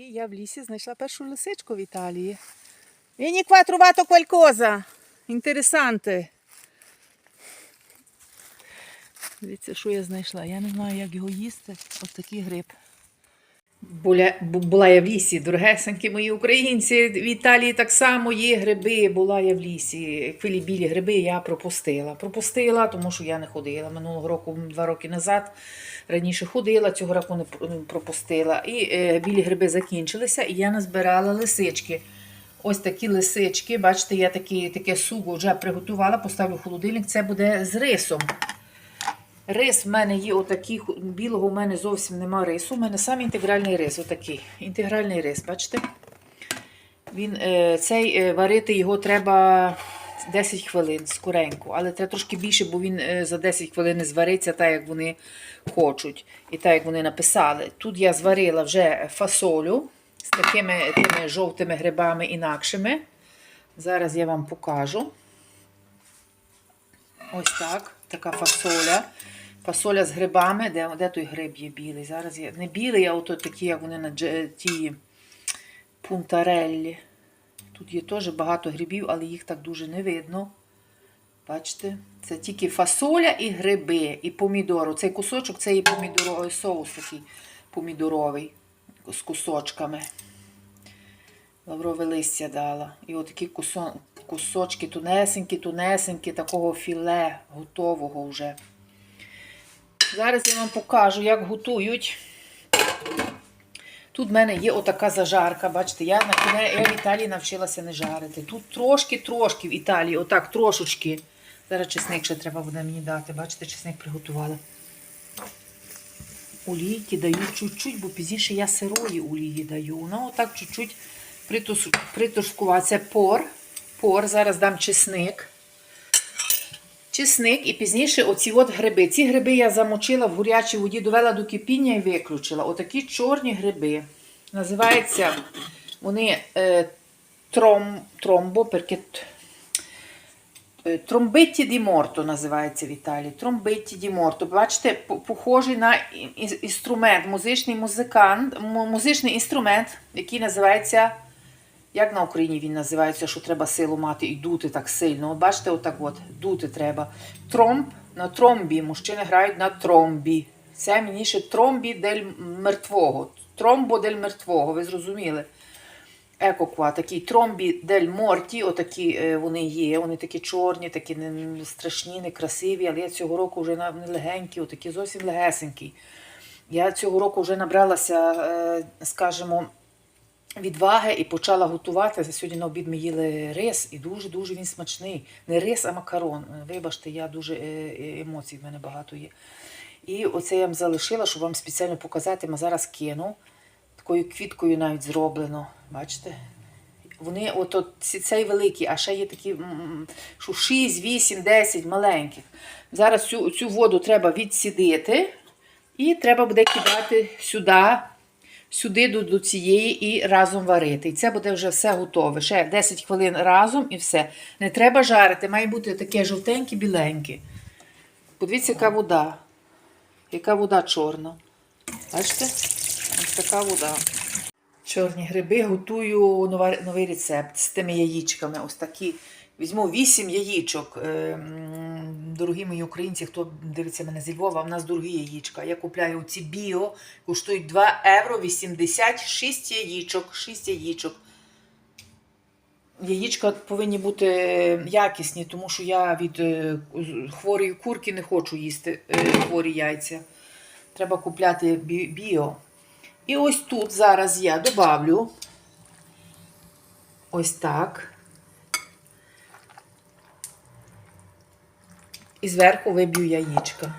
І я в лісі знайшла першу лисичку в Італії. Qua trovato qualcosa. Інтересанте. Дивіться, що я знайшла. Я не знаю, як його їсти. Ось такий гриб. Була, була я в лісі, дорогесенькі мої українці. В Італії так само є гриби. Була я в лісі. Хвилі білі гриби я пропустила. Пропустила, тому що я не ходила. Минулого року, два роки назад, раніше ходила, цього року не пропустила. І е, білі гриби закінчилися, і я назбирала лисички. Ось такі лисички. Бачите, я такі, таке суго вже приготувала, поставлю в холодильник. Це буде з рисом. Рис в мене є отакий, білого в мене зовсім нема рису. У мене сам інтегральний рис, отакий. Інтегральний рис, бачите? Він, е, цей, е, варити його треба 10 хвилин скоренько, але треба трошки більше, бо він е, за 10 хвилин не звариться так, як вони хочуть, і так, як вони написали. Тут я зварила вже фасолю з такими тими жовтими грибами інакшими. Зараз я вам покажу. Ось так, така фасоля. Фасоля з грибами. Де, де той гриб є білий? Зараз є. Не білий, а ото такі, як вони на ті пунтареллі. Тут є теж багато грибів, але їх так дуже не видно. Бачите? Це тільки фасоля і гриби, і помідор. Цей кусочок це і помідоровий соус такий помідоровий з кусочками. Лаврове листя дала. І кусо- кусочки тунесенькі, тунесенькі, такого філе готового вже. Зараз я вам покажу, як готують. Тут в мене є отака зажарка. Бачите, я на я в Італії навчилася не жарити. Тут трошки-трошки в Італії, отак, трошечки. Зараз чесник ще треба буде мені дати. Бачите, чесник приготувала. Олійки даю чуть-чуть, бо пізніше я сирої олії даю. Ну, отак чуть-чуть притушкувати. Це пор. Пор. Зараз дам чесник. Чесник і пізніше оці от гриби. Ці гриби я замочила в гарячій воді, довела до кипіння і виключила. Отакі чорні гриби. Називаються вони е, тром, тромбо, perché Е, Тромбитті ді морто називається в Італії. Тромбитті ді морто. Бачите, похожий на інструмент, музичний музикант, музичний інструмент, який називається. Як на Україні він називається, що треба силу мати і дути так сильно. Бачите, отак от, дути треба. Тромб на тромбі. Мужчини грають на тромбі. Це мені ще тромбі дель мертвого. Тромбо дель мертвого, ви зрозуміли? Екоква, такі тромбі дель морті, отакі е, вони є. Вони такі чорні, такі не, страшні, некрасиві, але я цього року вже не легенькі, отакі зовсім легесенькі. Я цього року вже набралася, е, скажімо, відваги і почала готувати. Сьогодні на обід ми їли рис, і дуже-дуже він смачний. Не рис, а макарон. Вибачте, я дуже е, е, емоцій в мене багато є. І оце я вам залишила, щоб вам спеціально показати. Ми зараз кину. Такою квіткою навіть зроблено. Бачите? Вони от, от цей великий, а ще є такі, що 6, 8, 10 маленьких. Зараз цю, цю воду треба відсідити, і треба буде кидати сюди, сюди до, до цієї і разом варити. І це буде вже все готове. Ще 10 хвилин разом і все. Не треба жарити, має бути таке жовтеньке, біленьке. Подивіться, яка вода. Яка вода чорна. Бачите? Ось така вода. Чорні гриби готую новий рецепт з тими яєчками. Ось такі. Візьму 8 яєчок. Е, Дорогі мої українці, хто дивиться мене зі Львова, в нас дорогі яєчка. Я купляю ці біо, коштують 2 євро 86 яєчок. 6 яєчок. Яєчка повинні бути якісні, тому що я від е, хворої курки не хочу їсти е, хворі яйця. Треба купляти біо. І ось тут зараз я добавлю ось так. І зверху виб'ю яєчка.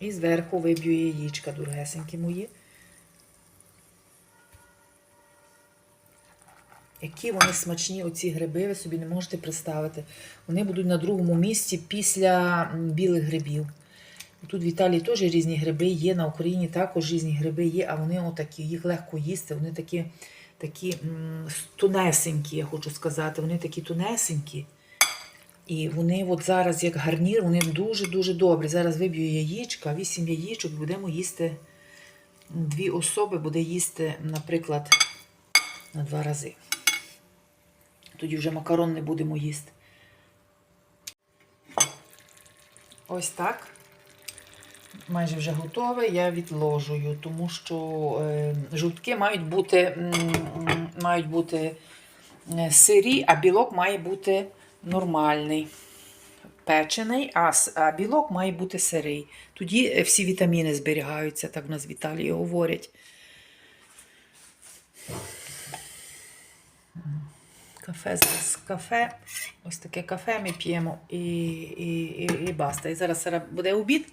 І зверху виб'ю яєчка, дорогесенькі мої. Які вони смачні, оці гриби, ви собі не можете представити. Вони будуть на другому місці після білих грибів. Тут в Італії теж різні гриби є, на Україні також різні гриби є, а вони отакі, їх легко їсти, вони такі, такі тунесенькі, я хочу сказати. Вони такі тунесенькі. І вони от зараз, як гарнір, вони дуже-дуже добрі. Зараз виб'ю яєчка, 8 яєчок, будемо їсти дві особи буде їсти, наприклад, на два рази. Тоді вже макарон не будемо їсти. Ось так. Майже вже готове, я відложую, тому що е, жовтки мають бути, мають бути е, сирі, а білок має бути нормальний, печений, а, білок має бути сирий. Тоді е, всі вітаміни зберігаються, так в нас в Італії говорять. Кафе зараз кафе. Ось таке кафе ми п'ємо і, і, і, і баста. І зараз буде обід.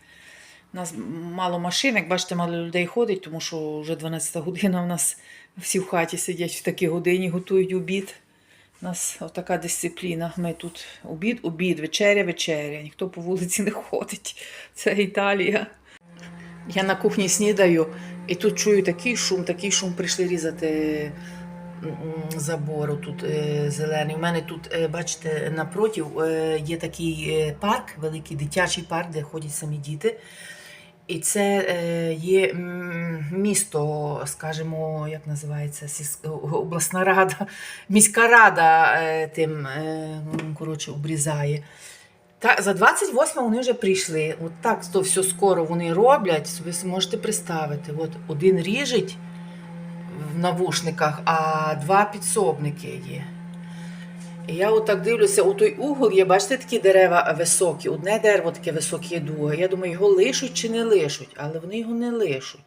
У нас мало машин, як бачите, мало людей ходить, тому що вже 12 година. У нас всі в хаті сидять в такій годині, готують обід. У нас така дисципліна. Ми тут обід, обід, вечеря, вечеря. Ніхто по вулиці не ходить. Це Італія. Я на кухні снідаю, і тут чую такий шум, такий шум прийшли різати забору тут е, зелений. У мене тут, е, бачите, напротив е, є такий парк, великий дитячий парк, де ходять самі діти. І це є місто, скажімо, як називається, обласна рада, міська рада тим е, коротше, обрізає. Та, за 28 вони вже прийшли. От так то все скоро вони роблять. Ви можете представити. От один ріжить в навушниках, а два підсобники є. І я отак дивлюся, у той угол є, бачите, такі дерева високі. Одне дерево таке високе друге. Я думаю, його лишуть чи не лишуть, але вони його не лишуть.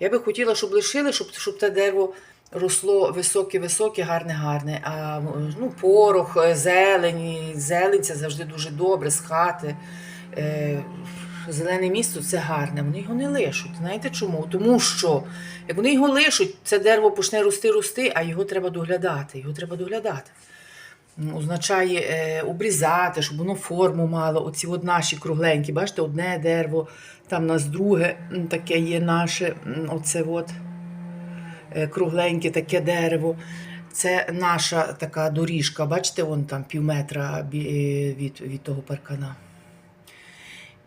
Я би хотіла, щоб лишили, щоб, щоб те дерево росло високе-високе, гарне-гарне. А ну, порох, зелень, зелень це завжди дуже добре з хати. Е, Зелене місто це гарне, вони його не лишуть. Знаєте чому? Тому що як вони його лишуть, це дерево почне рости, рости, а його треба доглядати. Його треба доглядати. Означає е, обрізати, щоб воно форму мало. Оці от наші кругленькі, бачите, одне дерево, там у нас друге таке є наше, оце от е, кругленьке таке дерево. Це наша така доріжка, бачите, вон там пів метра е, від, від того паркана.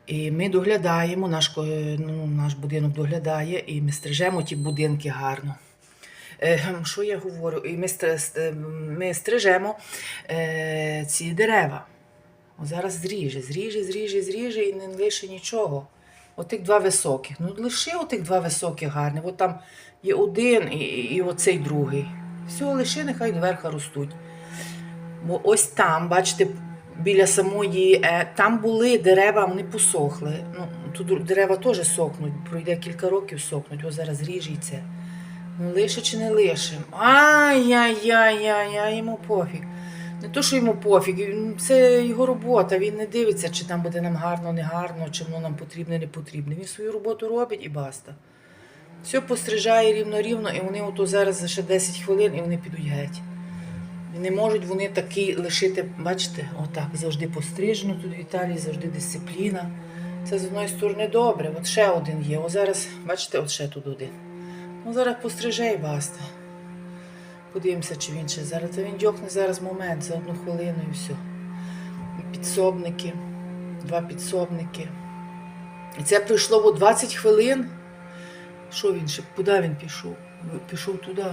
І ми доглядаємо, наш, ну, наш будинок доглядає, і ми стрижемо ті будинки гарно. Е, Що я говорю? І ми, ми стрижемо е, ці дерева. О, зараз зріже, зріже, зріже, зріже і не лише нічого. Отих два високих. Ну, лиши отих два високих гарних. От там є один і, і, оцей другий. Всього лиши, нехай доверха ростуть. Бо ось там, бачите, біля самої, е, там були дерева, вони посохли. Ну, тут дерева теж сохнуть, пройде кілька років сохнуть, ось зараз ріжеться. Ну, лише чи не лише? Ай-яй-яй-яй, йому пофіг. Не то, що йому пофіг, це його робота. Він не дивиться, чи там буде нам гарно, не гарно, чи воно нам потрібне, не потрібне. Він свою роботу робить і баста. Все пострижає рівно-рівно, і вони ото зараз за ще 10 хвилин і вони підуть геть. Не можуть вони такий лишити, бачите, отак завжди пострижено тут в Італії, завжди дисципліна. Це з одної сторони добре. От ще один є. О зараз, бачите, от ще тут один. Ну зараз постриже і баста. Подивимося, чи він ще зараз. Та він дьохне зараз момент, за одну хвилину і все. Підсобники, два підсобники. І це пройшло о 20 хвилин. Що він ще? Куди він пішов? Пішов туди.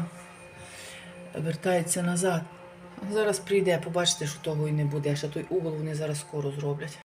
Вертається назад. Зараз прийде, побачите, що того і не буде. Ще той угол вони зараз скоро зроблять.